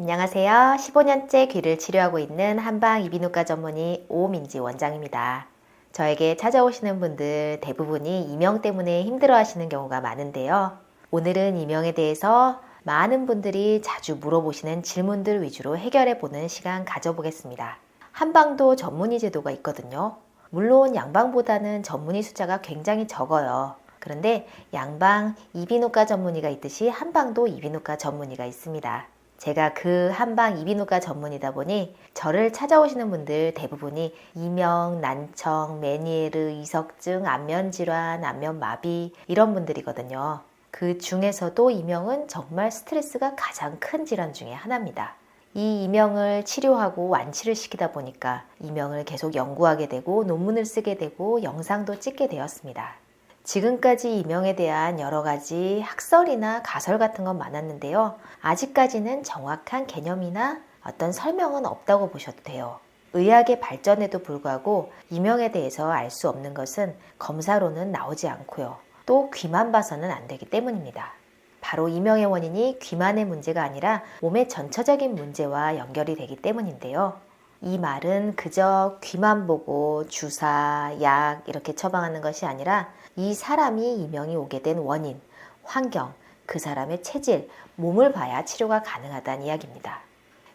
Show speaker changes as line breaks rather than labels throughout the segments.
안녕하세요. 15년째 귀를 치료하고 있는 한방 이비인후과 전문의 오민지 원장입니다. 저에게 찾아오시는 분들 대부분이 이명 때문에 힘들어 하시는 경우가 많은데요. 오늘은 이명에 대해서 많은 분들이 자주 물어보시는 질문들 위주로 해결해 보는 시간 가져보겠습니다. 한방도 전문의 제도가 있거든요. 물론 양방보다는 전문의 숫자가 굉장히 적어요. 그런데 양방 이비인후과 전문의가 있듯이 한방도 이비인후과 전문의가 있습니다. 제가 그 한방 이비인후과 전문이다 보니 저를 찾아오시는 분들 대부분이 이명, 난청, 메니에르, 이석증, 안면질환, 안면마비 이런 분들이거든요. 그 중에서도 이명은 정말 스트레스가 가장 큰 질환 중에 하나입니다. 이 이명을 치료하고 완치를 시키다 보니까 이명을 계속 연구하게 되고 논문을 쓰게 되고 영상도 찍게 되었습니다. 지금까지 이명에 대한 여러 가지 학설이나 가설 같은 건 많았는데요. 아직까지는 정확한 개념이나 어떤 설명은 없다고 보셔도 돼요. 의학의 발전에도 불구하고 이명에 대해서 알 수 없는 것은 검사로는 나오지 않고요. 또 귀만 봐서는 안 되기 때문입니다. 바로 이명의 원인이 귀만의 문제가 아니라 몸의 전체적인 문제와 연결이 되기 때문인데요. 이 말은 그저 귀만 보고 주사, 약 이렇게 처방하는 것이 아니라 이 사람이 이명이 오게 된 원인, 환경, 그 사람의 체질, 몸을 봐야 치료가 가능하다는 이야기입니다.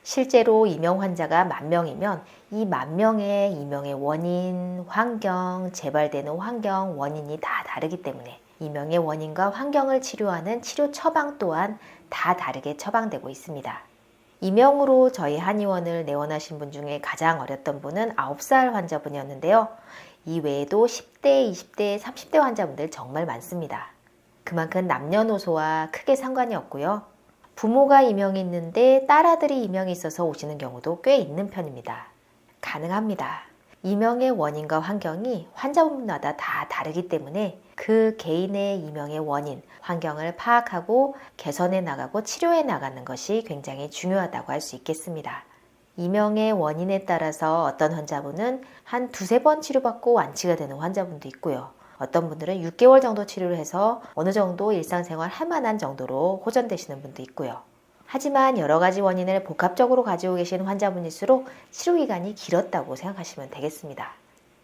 실제로 이명 환자가 만 명이면 이 만 명의 이명의 원인, 환경, 재발되는 환경, 원인이 다 다르기 때문에 이명의 원인과 환경을 치료하는 치료 처방 또한 다 다르게 처방되고 있습니다. 이명으로 저희 한의원을 내원하신 분 중에 가장 어렸던 분은 9살 환자분이었는데요. 이 외에도 10대, 20대, 30대 환자분들 정말 많습니다. 그만큼 남녀노소와 크게 상관이 없고요. 부모가 이명이 있는데 딸아들이 이명이 있어서 오시는 경우도 꽤 있는 편입니다. 가능합니다. 이명의 원인과 환경이 환자분마다 다 다르기 때문에 그 개인의 이명의 원인, 환경을 파악하고 개선해 나가고 치료해 나가는 것이 굉장히 중요하다고 할 수 있겠습니다. 이명의 원인에 따라서 어떤 환자분은 한 두세 번 치료받고 완치가 되는 환자분도 있고요. 어떤 분들은 6개월 정도 치료를 해서 어느 정도 일상생활 할 만한 정도로 호전되시는 분도 있고요. 하지만 여러 가지 원인을 복합적으로 가지고 계신 환자분일수록 치료 기간이 길었다고 생각하시면 되겠습니다.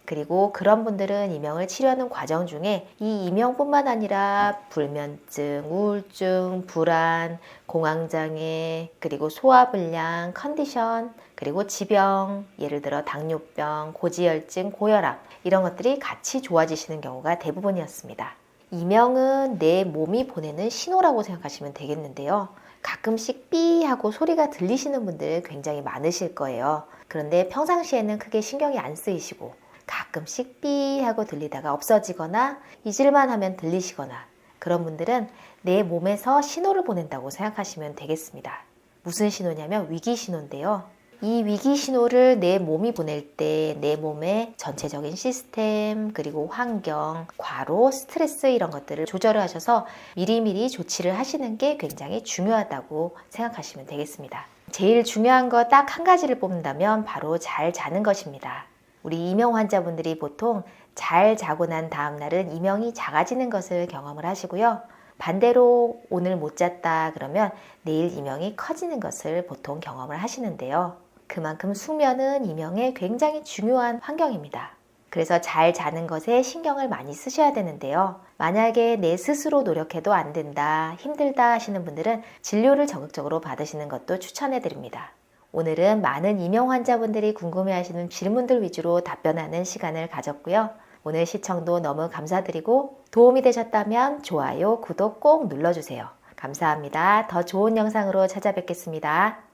그리고 그런 분들은 이명을 치료하는 과정 중에 이 이명뿐만 아니라 불면증, 우울증, 불안, 공황장애, 그리고 소화불량, 컨디션, 그리고 지병, 예를 들어 당뇨병, 고지혈증, 고혈압 이런 것들이 같이 좋아지시는 경우가 대부분이었습니다. 이명은 내 몸이 보내는 신호라고 생각하시면 되겠는데요. 가끔씩 삐 하고 소리가 들리시는 분들 굉장히 많으실 거예요. 그런데 평상시에는 크게 신경이 안 쓰이시고 가끔씩 삐 하고 들리다가 없어지거나 잊을만 하면 들리시거나 그런 분들은 내 몸에서 신호를 보낸다고 생각하시면 되겠습니다. 무슨 신호냐면 위기 신호인데요. 이 위기 신호를 내 몸이 보낼 때 내 몸의 전체적인 시스템 그리고 환경, 과로, 스트레스 이런 것들을 조절을 하셔서 미리미리 조치를 하시는 게 굉장히 중요하다고 생각하시면 되겠습니다. 제일 중요한 거 딱 한 가지를 뽑는다면 바로 잘 자는 것입니다. 우리 이명 환자분들이 보통 잘 자고 난 다음 날은 이명이 작아지는 것을 경험을 하시고요. 반대로 오늘 못 잤다 그러면 내일 이명이 커지는 것을 보통 경험을 하시는데요. 그만큼 수면은 이명에 굉장히 중요한 환경입니다. 그래서 잘 자는 것에 신경을 많이 쓰셔야 되는데요. 만약에 내 스스로 노력해도 안 된다, 힘들다 하시는 분들은 진료를 적극적으로 받으시는 것도 추천해 드립니다. 오늘은 많은 이명 환자분들이 궁금해 하시는 질문들 위주로 답변하는 시간을 가졌고요. 오늘 시청도 너무 감사드리고 도움이 되셨다면 좋아요, 구독 꼭 눌러주세요. 감사합니다. 더 좋은 영상으로 찾아뵙겠습니다.